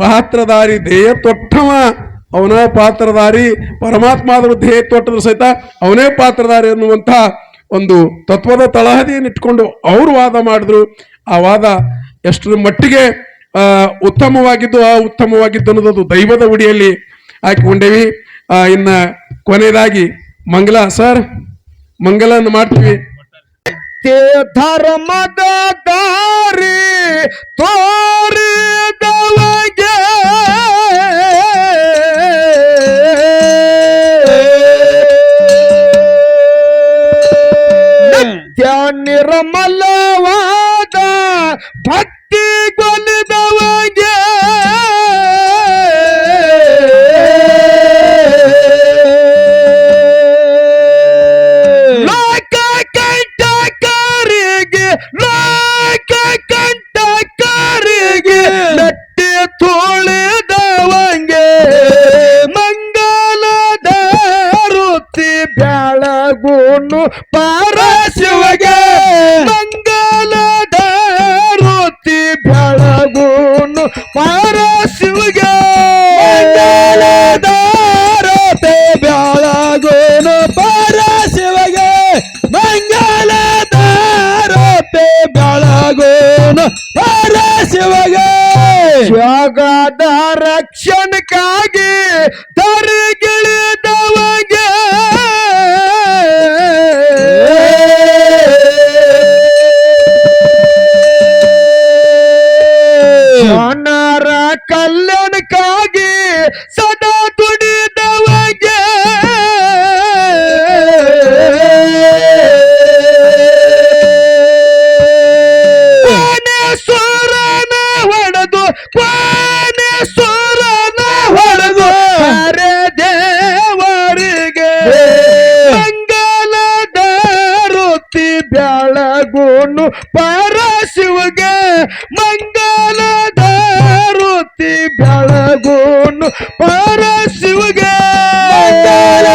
ಪಾತ್ರಧಾರಿ, ಧ್ಯೇಯ ತೊಟ್ಟವ. ಅವನ ಪಾತ್ರಧಾರಿ ಪರಮಾತ್ಮ ಆದರೂ ಧ್ಯೇಯ ತೊಟ್ಟದ್ರು ಸಹಿತ ಅವನೇ ಪಾತ್ರಧಾರಿ ಅನ್ನುವಂಥ ಒಂದು ತತ್ವದ ತಳಹದಿಯನ್ನು ಇಟ್ಕೊಂಡು ಅವರು ವಾದ ಮಾಡಿದ್ರು. ಆ ವಾದ ಎಷ್ಟರ ಮಟ್ಟಿಗೆ ಉತ್ತಮವಾಗಿದ್ದು, ಆ ಉತ್ತಮವಾಗಿದ್ದು ಅನ್ನೋದು ದೈವದ ಉಡಿಯಲ್ಲಿ ಹಾಕಿಕೊಂಡೇವಿ. ಇನ್ನ ಕೊನೆಯದಾಗಿ ಮಂಗಲ, ಸರ್ ಮಂಗಲನ್ನು ಮಾಡ್ತೀವಿ. ತೇ ಧರ್ಮದ ದಾರಿ ತೋರಿದವಗೆ ರಕ್ಷಣಕ್ಕಾಗಿ ತರಗಿಳಿದವಗೆ ಜನರ ಕಲ್ಯಾಣಕ್ಕಾಗಿ ಸದಾ ಬೆಳಗುನು ಪರಶಿವಗೆ ಮಂಗಲ ರುತಿ ಬೆಳಗುನು. ಪರಶಿವಗೆ ಮಂಗಲ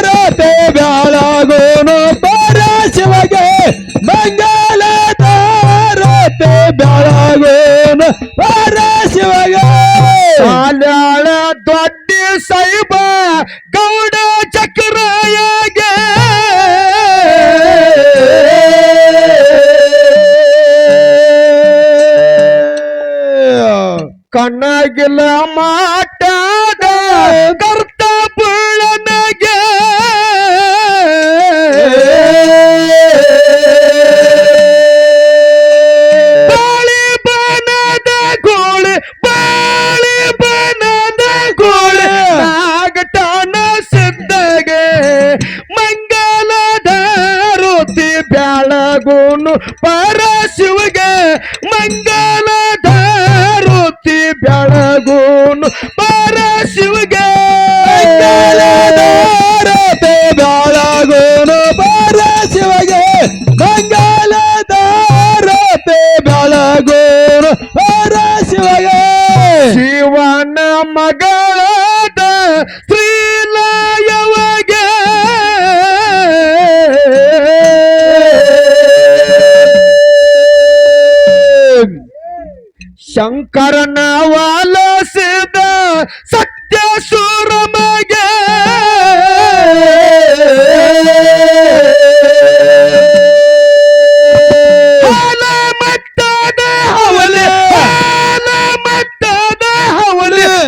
ರುತಿ ಬೆಳಗುನು. ಪರಶಿವಗೆ ಮಂಗಲ ರುತಿ ಬೆಳಗುನು. ಪರಶಿವಗೆ ಸಾಲ್ಯಾಳ ದೊಡ್ಡ ಸೈಬ ಕಣ್ಣಾಗಿಲ್ಲ ಮಾಟಾಡ ಕರ್ತ ಬುಳ್ಳನಗೆ ಬಾಳಿ ಬನದ ಗೋಳೆ, ಬಾಳಿ ಬನದ ಗೋಳೆ ನಾಗಟಾನ ಸಿದ್ಧಗೆ. ಮಂಗಲದ ರುತಿ ಬೆಳಗುನು ಪರಶಿವಗೆ. ಮಂಗಲದ ಬೆಳಗುನು ಪರಶಿವಗೆ ಬಾಳಾಗೋನು ಪರಶಿವಗೆ ಮಂಗಲದ ಬಾಳಾಗೋನು ಪರಶಿವಗೆ ಶಿವನ ಮಗಳಾದ ಶ್ರೀಲಾಯವಗೆ ಶಂಕರನ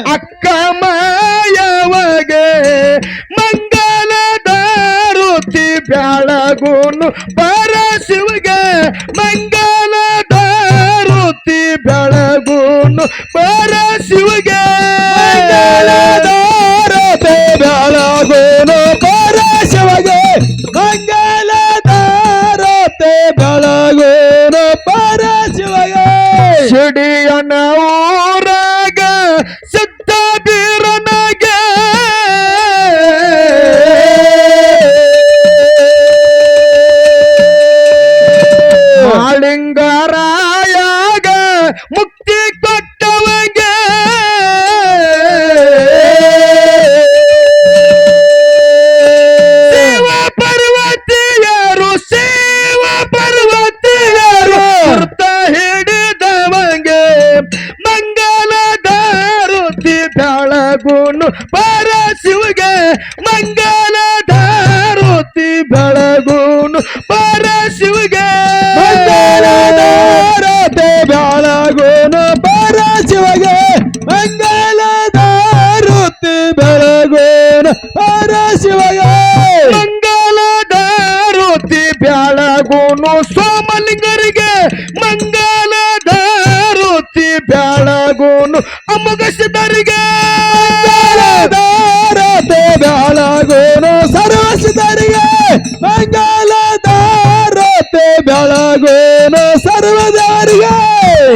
ಅಕ್ಕ ಮಾಯವಗೆ ಮಂಗಲ ದಾರುತಿ ಬೆಳಗುನು ಪರಶಿವಗೆ ಮಂಗಲ ದಾರುತಿ ಬೆಳಗುನು ಪರಶಿವಗೆ ಮಂಗಲ ರುತಿ ಬೆಳಗುನು ಪರಶಿವಗೆ ಮಂಗಲ ರುತಿ ಬೆಳಗುನು ಪರಶಿವಗೆ. ಶಿವಗೆ ಊರಾಗ daddy. ಬೆಳಗುನು ಪರ ಶಿವಗೆ ಮಂಗಲ ಧಾರುತಿ ಬೆಳಗುನು ಪರ ಶಿವಗೆ ಮಂಗಲ ದಾರುತಿ ಬೆಳಗುನು ಪರ ಶಿವಗೆ ಮಂಗಲ ಧಾರುತಿ ಬೆಳಗುನು ಪರ ಶಿವಗೆ ಅಮಗಸಿದರಿಗೆ ದಾರತೆ ಬೆಳಗೋನು ಸರ್ವಸಿದ್ಧರಿಗೆ ಮಂಗಲ ದಾರತೆ ಬೆಳಗೋನು ಸರ್ವದವರಿಗೆ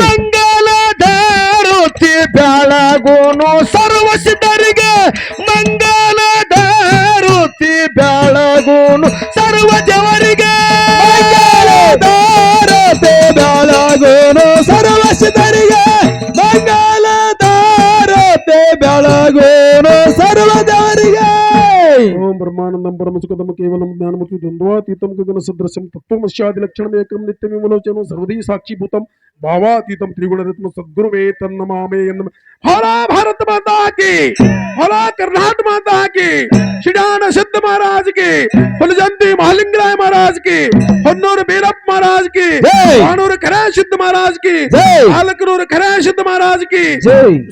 ಮಂಗಲ ದಾರುತಿ ಬೆಳಗೋನು ಸರ್ವಸಿದರಿಗೆ ಬೆಳಗುನು ಸರ್ವದವರಿಗೆ. ಓಂ परमानंदम परम सुखदम केवलम ज्ञानमति द्वंद्वातीतम गगन सदृशम तत्वमस्यादिलक्षणम एकम नित्यम विमलोचनो सर्वदी साक्षीभूतम भावातीतम त्रिगुणरत्न सद्गुरुवे तन्नमामे यन्नम। हरा भारत माता की! हरा कर्नाट माता की! शिडान सिद्ध महाराज की! फुलजंती महालिंगराय महाराज की! हन्नूर बीरप महाराज की! भानूर खरा सिद्ध महाराज की! हालकनूर खरा सिद्ध महाराज की!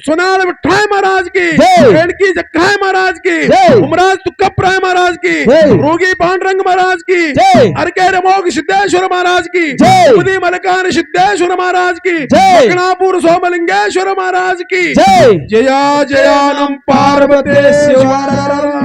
सोनाल विठाय महाराज की! रेणकी की महाराज की! उमराज तुक्का प्राय महाराज की जय। रोगी पांडरंग महाराज की जय। अरके रमोग सिद्धेश्वर महाराज की जय। उदी मलकान सिद्धेश्वर महाराज की जय। दक्षिणापुर सोमलिंगेश्वर महाराज की ಜೈ जया जयानम पार्वती शिवाय